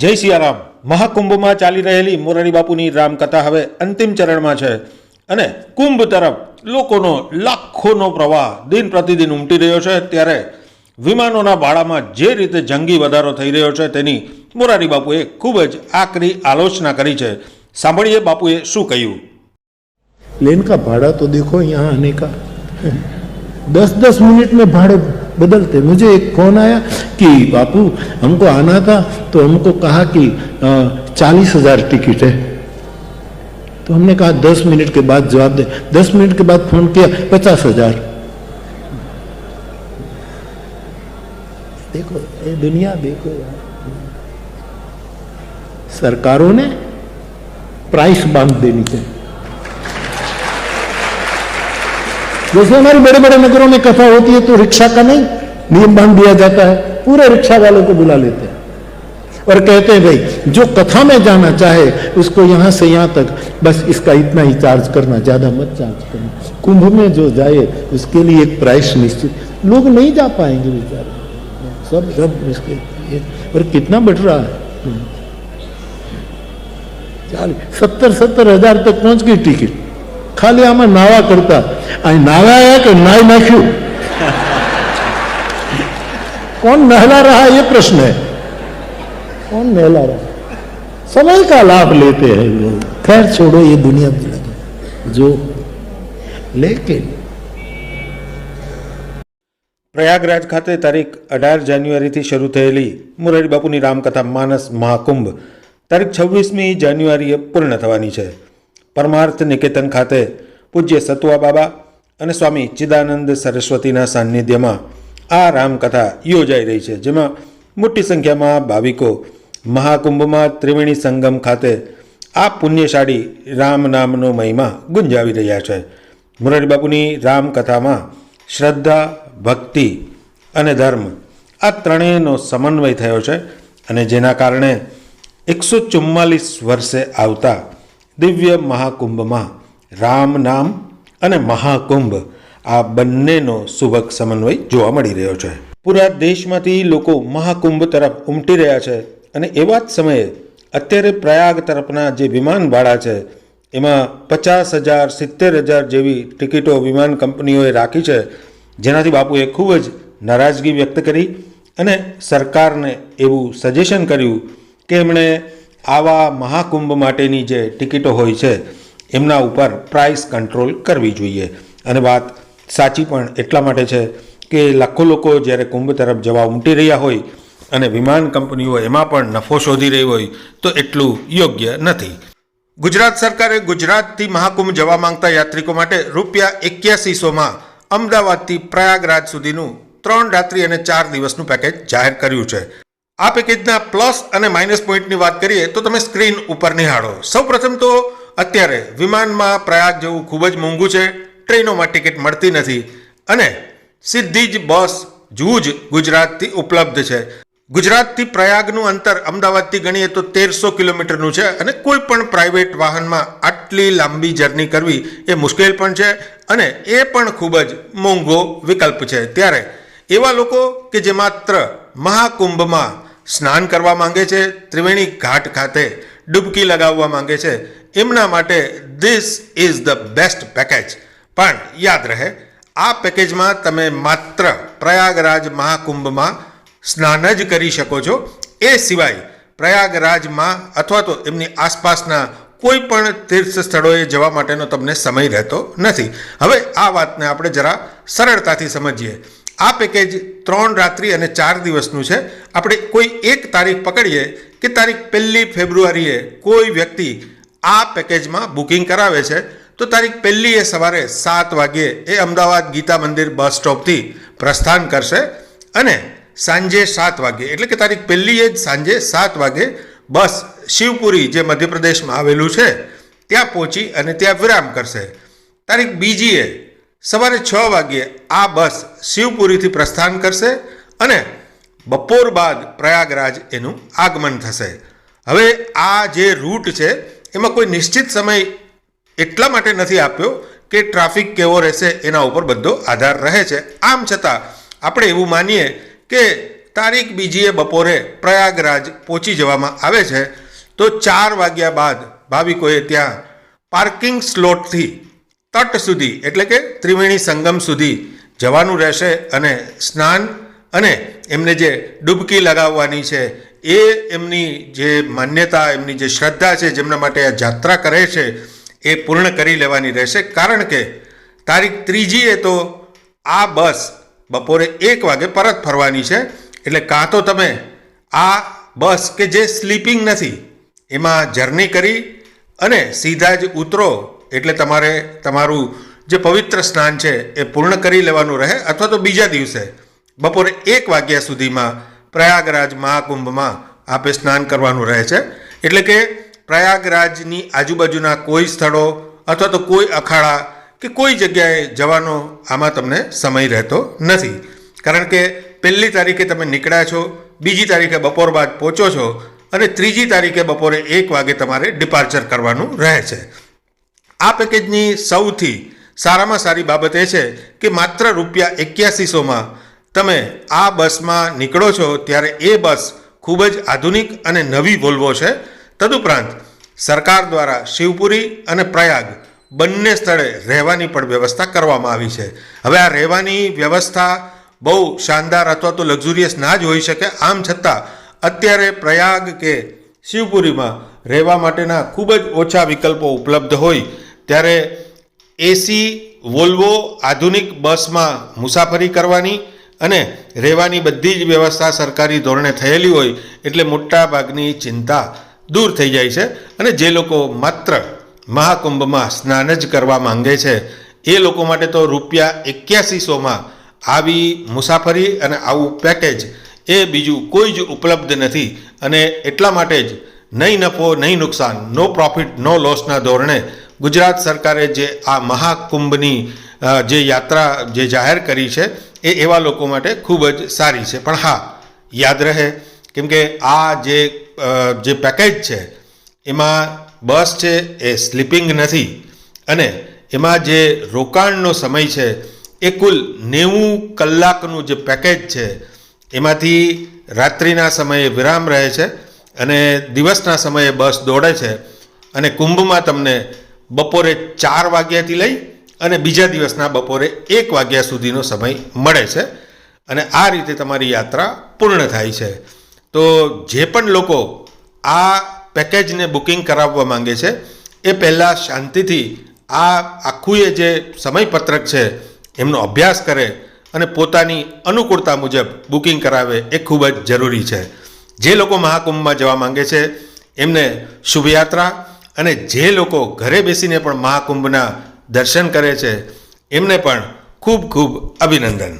જય સિયારામ. મહાકુંભમાં ચાલી રહેલી મોરારી બાપુની રામકથા હવે અંતિમ ચરણમાં છે. અને કુંભ તરફ લોકોનો લાખોનો પ્રવાહ દિન પ્રતિદિન ઉમટી રહ્યો છે. ત્યારે વિમાનોના ભાડામાં જે રીતે જંગી વધારો થઈ રહ્યો છે તેની મોરારી બાપુએ ખૂબ જ આકરી આલોચના કરી છે. સાંભળીએ બાપુએ શું કહ્યું? પ્લેન કા ભાડા તો દેખો યહાં આને કા. દસ દસ મિનિટ મેં ભાડે बदलते। मुझे एक फ़ोन आया कि, बापू, हमको आना था तो हमको कहा कि चालीस हज़ार टिकट है। तो हमने कहा, दस मिनट के बाद जवाब दे। दस मिनट के बाद फ़ोन किया, पचास हज़ार। देखो, ये दुनिया देखो। यार सरकारों ने प्राइस बाँध देनी चाहिए। जैसे हमारे बड़े बड़े नगरों में कथा होती है तो रिक्शा का नहीं नियम बाँध दिया जाता है, पूरे रिक्शा वालों को बुला लेते हैं। और कहते हैं, भाई, जो कथा में जाना चाहे, उसको यहाँ से यहाँ तक, बस इसका इतना ही चार्ज करना, ज़्यादा मत चार्ज करना। कुंभ में जो जाए, उसके लिए एक प्राइस निश्चित। लोग नहीं जा पाएँगे बेचारे। सब सब इसके और कितना बढ़ रहा है? सत्तर सत्तर हज़ार तक पहुँच गई टिकट। ખાલી આમાં નાવા કરતા અહીં નાવાયા કે નાઈ નાખ્યું कौन नहला रहा ये प्रश्न है कौन नहला रहा समय का लाभ लेते हैं लोग खैर छोड़ो ये दुनिया जो लेकिन પ્રયાગરાજ ખાતે તારીખ અઢાર જાન્યુઆરીથી શરૂ થયેલી મોરારી બાપુની રામકથા માનસ મહાકુંભ તારીખ છવ્વીસમી જાન્યુઆરીએ પૂર્ણ થવાની છે પરમાર્થ નિકેતન ખાતે પૂજ્ય સતુઆ બાબા અને સ્વામી ચિદાનંદ સરસ્વતીના સાનિધ્યમાં આ રામકથા યોજાઈ રહી છે, જેમાં મોટી સંખ્યામાં ભાવિકો મહાકુંભમાં ત્રિવેણી સંગમ ખાતે આ પુણ્યશાળી રામ નામનો મહિમા ગુંજાવી રહ્યા છે. મોરારી રામકથામાં શ્રદ્ધા, ભક્તિ અને ધર્મ આ ત્રણેયનો સમન્વય થયો છે અને જેના કારણે એકસો ચુમ્માલીસ વર્ષે આવતા દિવ્ય મહાકુંભમાં રામ નામ અને મહાકુંભ આ બંનેનો સુભગ સમન્વય જોવા મળી રહ્યો છે. પૂરા દેશમાંથી લોકો મહાકુંભ તરફ ઉમટી રહ્યા છે અને એવા જ સમયે અત્યારે પ્રયાગ તરફના જે વિમાન છે, એમાં પચાસ હજાર, સિત્તેર હજાર જેવી ટિકિટો વિમાન કંપનીઓએ રાખી છે, જેનાથી બાપુએ ખૂબ જ નારાજગી વ્યક્ત કરી અને સરકારને એવું સજેશન કર્યું કે એમણે આવા મહાકુંભ માટેની જે ટિકિટો હોય છે, એમના ઉપર પ્રાઇસ કંટ્રોલ કરવી જોઈએ. અને વાત સાચી પણ એટલા માટે છે કે લાખો લોકો જ્યારે કુંભ તરફ જવા ઉમટી રહ્યા હોય અને વિમાન કંપનીઓ એમાં પણ નફો શોધી રહી હોય, તો એટલું યોગ્ય નથી. ગુજરાત સરકારે ગુજરાતથી મહાકુંભ જવા માંગતા યાત્રિકો માટે રૂપિયા એક્યાસીસોમાં અમદાવાદથી પ્રયાગરાજ સુધીનું ત્રણ રાત્રિ અને ચાર દિવસનું પેકેજ જાહેર કર્યું છે. આ પેકેજના પ્લસ અને માઇનસ પોઈન્ટની વાત કરીએ તો તમે સ્ક્રીન ઉપર નિહાળો. સૌપ્રથમ તો અત્યારે વિમાનમાં પ્રયાગ જવું ખૂબ જ મોંઘું છે, ટ્રેનોમાં ટિકિટ મળતી નથી અને સીધી જ બસ જૂજ ગુજરાતથી ઉપલબ્ધ છે. ગુજરાતથી પ્રયાગનું અંતર અમદાવાદથી ગણીએ તો તેરસો કિલોમીટરનું છે અને કોઈ પણ પ્રાઇવેટ વાહનમાં આટલી લાંબી જર્ની કરવી એ મુશ્કેલ પણ છે અને એ પણ ખૂબ જ મોંઘો વિકલ્પ છે. ત્યારે એવા લોકો કે જે માત્ર મહાકુંભમાં સ્નાન કરવા માંગે છે, ત્રિવેણી ઘાટ ખાતે ડૂબકી લગાવવા માંગે છે. એમના માટે this is the best package પણ યાદ રહે, આ પેકેજમાં તમે માત્ર પ્રયાગરાજ મહાકુંભમાં સ્નાન જ કરી શકો છો. એ સિવાય પ્રયાગરાજમાં અથવા તો એમની આસપાસના કોઈ પણ તીર્થ સ્થળોએ જવા માટેનો તમને સમય રહેતો નથી. હવે આ વાતને આપણે જરા સરળતાથી સમજીએ. આ પેકેજ ત્રણ રાત્રિ અને ચાર દિવસનું છે. આપણે કોઈ એક તારીખ પકડીએ કે તારીખ પહેલી ફેબ્રુઆરીએ કોઈ વ્યક્તિ આ પેકેજમાં બુકિંગ કરાવે છે, તો તારીખ પહેલી એ સવારે સાત વાગ્યે એ અમદાવાદ ગીતા મંદિર બસ સ્ટોપથી પ્રસ્થાન કરશે અને સાંજે સાત વાગે એટલે કે તારીખ પહેલીએ જ સાંજે સાત વાગે બસ શિવપુરી જે મધ્યપ્રદેશમાં આવેલું છે, ત્યાં પહોંચી અને ત્યાં વિરામ કરશે. તારીખ બીજીએ સવારે છ વાગ્યે આ બસ શિવપુરીથી પ્રસ્થાન કરશે અને બપોર બાદ પ્રયાગરાજ એનું આગમન થશે. હવે આ જે રૂટ છે, એમાં કોઈ નિશ્ચિત સમય એટલા માટે નથી આપ્યો કે ટ્રાફિક કેવો રહેશે એના ઉપર બધો આધાર રહે છે. આમ છતાં આપણે એવું માનીએ કે તારીખ બીજીએ બપોરે પ્રયાગરાજ પહોંચી જવામાં આવે છે, તો ચાર વાગ્યા બાદ ભાવિકોએ ત્યાં પાર્કિંગ સ્લોટથી તટ સુધી, એટલે કે ત્રિવેણી સંગમ સુધી જવાનું રહેશે અને સ્નાન અને એમને જે ડૂબકી લગાવવાની છે, એ એમની જે માન્યતા, એમની જે શ્રદ્ધા છે, જેમના માટે આ જાત્રા કરે છે, એ પૂર્ણ કરી લેવાની રહેશે. કારણ કે તારીખ ત્રીજીએ તો આ બસ બપોરે એક વાગે પરત ફરવાની છે. એટલે કાં તો તમે આ બસ કે જે સ્લીપિંગ નથી, એમાં જર્ની કરી અને સીધા જ ઉતરો એટલે તમારે તમારું જે પવિત્ર સ્નાન છે એ પૂર્ણ કરી લેવાનું રહે અથવા તો બીજા દિવસે બપોરે એક વાગ્યા સુધીમાં પ્રયાગરાજ મહાકુંભમાં આપે સ્નાન કરવાનું રહે છે. એટલે કે પ્રયાગરાજની આજુબાજુના કોઈ સ્થળો અથવા તો કોઈ અખાડા કે કોઈ જગ્યાએ જવાનો આમાં તમને સમય રહેતો નથી. કારણ કે પહેલી તારીખે તમે નીકળ્યા છો, બીજી તારીખે બપોર બાદ પહોંચો છો અને ત્રીજી તારીખે બપોરે એક વાગે તમારે ડિપાર્ચર કરવાનું રહે છે. આ પેકેજની સૌથી સારામાં સારી બાબત એ છે કે માત્ર રૂપિયા એક્યાસીસોમાં તમે આ બસમાં નીકળો છો ત્યારે એ બસ ખૂબ જ આધુનિક અને નવી વોલ્વો છે. તદુપરાંત સરકાર દ્વારા શિવપુરી અને પ્રયાગ બંને સ્થળે રહેવાની પણ વ્યવસ્થા કરવામાં આવી છે. હવે આ રહેવાની વ્યવસ્થા બહુ શાનદાર અથવા તો લક્ઝુરિયસ ના જ હોઈ શકે. આમ છતાં અત્યારે પ્રયાગ કે શિવપુરીમાં રહેવા માટેના ખૂબ જ ઓછા વિકલ્પો ઉપલબ્ધ હોય ત્યારે એસી વોલ્વો આધુનિક બસમાં મુસાફરી કરવાની અને રહેવાની બધી જ વ્યવસ્થા સરકારી ધોરણે થયેલી હોય એટલે મોટા ભાગની ચિંતા દૂર થઈ જાય છે અને જે લોકો માત્ર મહાકુંભમાં સ્નાન જ કરવા માંગે છે, એ લોકો માટે તો રૂપિયા એક્યાસીસોમાં આવી મુસાફરી અને આવું પેકેજ એ બીજું કોઈ જ ઉપલબ્ધ નથી અને એટલા માટે જ નહીં નફો, નહીં નુકસાન નો પ્રોફિટ નો લોસના ધોરણે ગુજરાત સરકારે જે આ મહાકુંભની જે યાત્રા જે જાહેર કરી છે, એ એવા લોકો માટે ખૂબ જ સારી છે. પણ હા, યાદ રહે, કેમ કે આ જે જે પેકેજ છે, એમાં બસ છે એ સ્લીપિંગ નથી અને એમાં જે રોકાણનો સમય છે, એ કુલ નેવું કલાકનું જે પેકેજ છે, એમાંથી રાત્રિના સમયે વિરામ રહે છે અને દિવસના સમયે બસ દોડે છે અને કુંભમાં તમને બપોરે ચાર વાગ્યાથી લઈ અને બીજા દિવસના બપોરે એક વાગ્યા સુધીનો સમય મળે છે અને આ રીતે તમારી યાત્રા પૂર્ણ થાય છે. તો જે પણ લોકો આ પેકેજને બુકિંગ કરાવવા માંગે છે, એ પહેલાં શાંતિથી આ આખું એ જે સમયપત્રક છે, એમનો અભ્યાસ કરે અને પોતાની અનુકૂળતા મુજબ બુકિંગ કરાવે એ ખૂબ જ જરૂરી છે. જે લોકો મહાકુંભમાં જવા માંગે છે, એમને શુભયાત્રા અને જે લોકો ઘરે બેસીને પણ મહાકુંભના દર્શન કરે છે, એમને પણ ખૂબ ખૂબ અભિનંદન.